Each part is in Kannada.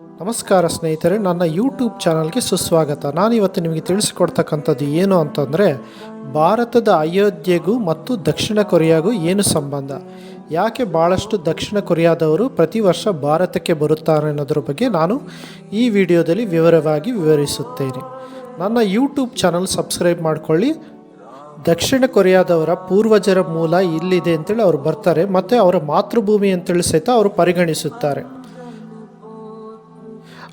ನಮಸ್ಕಾರ ಸ್ನೇಹಿತರೆ, ನನ್ನ ಯೂಟ್ಯೂಬ್ ಚಾನಲ್ಗೆ ಸುಸ್ವಾಗತ. ನಾನಿವತ್ತು ನಿಮಗೆ ತಿಳಿಸಿಕೊಡ್ತಕ್ಕಂಥದ್ದು ಏನು ಅಂತಂದರೆ, ಭಾರತದ ಅಯೋಧ್ಯೆಗೂ ಮತ್ತು ದಕ್ಷಿಣ ಕೊರಿಯಾಗೂ ಏನು ಸಂಬಂಧ? ಯಾಕೆ ಭಾಳಷ್ಟು ದಕ್ಷಿಣ ಕೊರಿಯಾದವರು ಪ್ರತಿ ವರ್ಷ ಭಾರತಕ್ಕೆ ಬರುತ್ತಾರೆ ಅನ್ನೋದ್ರ ಬಗ್ಗೆ ನಾನು ಈ ವಿಡಿಯೋದಲ್ಲಿ ವಿವರವಾಗಿ ವಿವರಿಸುತ್ತೇನೆ. ನನ್ನ ಯೂಟ್ಯೂಬ್ ಚಾನಲ್ ಸಬ್ಸ್ಕ್ರೈಬ್ ಮಾಡಿಕೊಳ್ಳಿ. ದಕ್ಷಿಣ ಕೊರಿಯಾದವರ ಪೂರ್ವಜರ ಮೂಲ ಇಲ್ಲಿದೆ ಅಂತೇಳಿ ಅವರು ಬರ್ತಾರೆ, ಮತ್ತು ಅವರ ಮಾತೃಭೂಮಿ ಅಂತೇಳಿ ಸಹಿತ ಅವರು ಪರಿಗಣಿಸುತ್ತಾರೆ.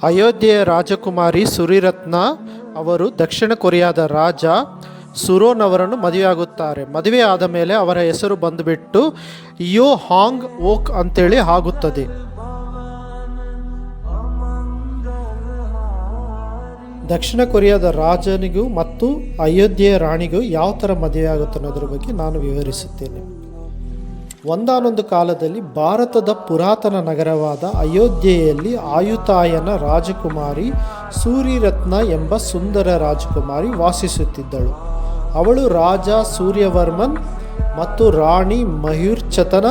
ಅಯೋಧ್ಯೆಯ ರಾಜಕುಮಾರಿ ಸುರಿರತ್ನ ಅವರು ದಕ್ಷಿಣ ಕೊರಿಯಾದ ರಾಜ ಸುರೋನ್ ಅವರನ್ನು ಮದುವೆಯಾಗುತ್ತಾರೆ. ಮದುವೆ ಆದ ಮೇಲೆ ಅವರ ಹೆಸರು ಬಂದುಬಿಟ್ಟು ಯೋ ಹಾಂಗ್ ಓಕ್ ಅಂತೇಳಿ ಆಗುತ್ತದೆ. ದಕ್ಷಿಣ ಕೊರಿಯಾದ ರಾಜನಿಗೂ ಮತ್ತು ಅಯೋಧ್ಯೆಯ ರಾಣಿಗೂ ಯಾವ ಥರ ಮದುವೆ ಆಗುತ್ತೆ ಅನ್ನೋದ್ರ ಬಗ್ಗೆ ನಾನು ವಿವರಿಸುತ್ತೇನೆ. ಒಂದಾನೊಂದು ಕಾಲದಲ್ಲಿ ಭಾರತದ ಪುರಾತನ ನಗರವಾದ ಅಯೋಧ್ಯೆಯಲ್ಲಿ ಆಯುತಾಯನ ರಾಜಕುಮಾರಿ ಸೂರಿರತ್ನ ಎಂಬ ಸುಂದರ ರಾಜಕುಮಾರಿ ವಾಸಿಸುತ್ತಿದ್ದಳು. ಅವಳು ರಾಜ ಸೂರ್ಯವರ್ಮನ್ ಮತ್ತು ರಾಣಿ ಮಯೂರ್ಛತನ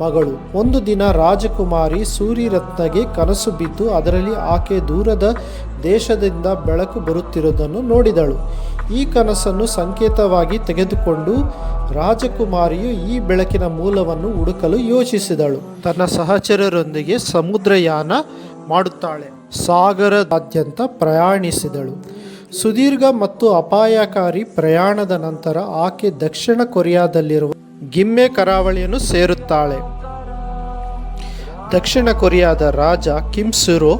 ಮಗಳು. ಒಂದು ದಿನ ರಾಜಕುಮಾರಿ ಸೂರ್ಯರತ್ನಗೆ ಕನಸು ಬಿದ್ದು ಅದರಲ್ಲಿ ಆಕೆ ದೂರದ ದೇಶದಿಂದ ಬೆಳಕು ಬರುತ್ತಿರುವುದನ್ನು ನೋಡಿದಳು. ಈ ಕನಸನ್ನು ಸಂಕೇತವಾಗಿ ತೆಗೆದುಕೊಂಡು ರಾಜಕುಮಾರಿಯು ಈ ಬೆಳಕಿನ ಮೂಲವನ್ನು ಹುಡುಕಲು ಯೋಚಿಸಿದಳು. ತನ್ನ ಸಹಚರರೊಂದಿಗೆ ಸಮುದ್ರಯಾನ ಮಾಡುತ್ತಾಳೆ. ಸಾಗರದಾದ್ಯಂತ ಪ್ರಯಾಣಿಸಿದಳು. ಸುದೀರ್ಘ ಮತ್ತು ಅಪಾಯಕಾರಿ ಪ್ರಯಾಣದ ನಂತರ ಆಕೆ ದಕ್ಷಿಣ ಕೊರಿಯಾದಲ್ಲಿರುವ ಗಿಮ್ಮೆ ಕರಾವಳಿಯನ್ನು ಸೇರುತ್ತಾಳೆ. ದಕ್ಷಿಣ ಕೊರಿಯಾದ ರಾಜ ಕಿಮ್ ಸುರೋ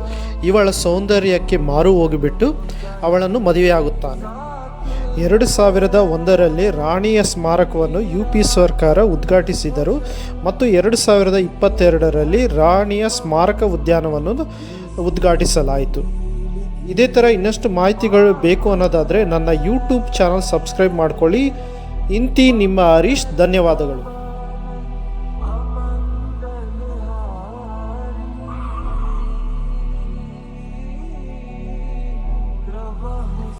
ಇವಳ ಸೌಂದರ್ಯಕ್ಕೆ ಮಾರು ಹೋಗಿಬಿಟ್ಟು ಅವಳನ್ನು ಮದುವೆಯಾಗುತ್ತಾನೆ. ಎರಡು ಸಾವಿರದ ಒಂದರಲ್ಲಿ ರಾಣಿಯ ಸ್ಮಾರಕವನ್ನು ಯು ಪಿ ಸರ್ಕಾರ ಉದ್ಘಾಟಿಸಿದರು ಮತ್ತು ಎರಡು ಸಾವಿರದ ಇಪ್ಪತ್ತೆರಡರಲ್ಲಿ ರಾಣಿಯ ಸ್ಮಾರಕ ಉದ್ಯಾನವನ್ನು ಉದ್ಘಾಟಿಸಲಾಯಿತು. ಇದೇ ಥರ ಇನ್ನಷ್ಟು ಮಾಹಿತಿಗಳು ಬೇಕು ಅನ್ನೋದಾದರೆ ನನ್ನ ಯೂಟ್ಯೂಬ್ ಚಾನಲ್ ಸಬ್ಸ್ಕ್ರೈಬ್ ಮಾಡ್ಕೊಳ್ಳಿ. ಇಂತಿ ನಿಮ್ಮ ಹರೀಶ್ ಧನ್ಯವಾದಗಳು.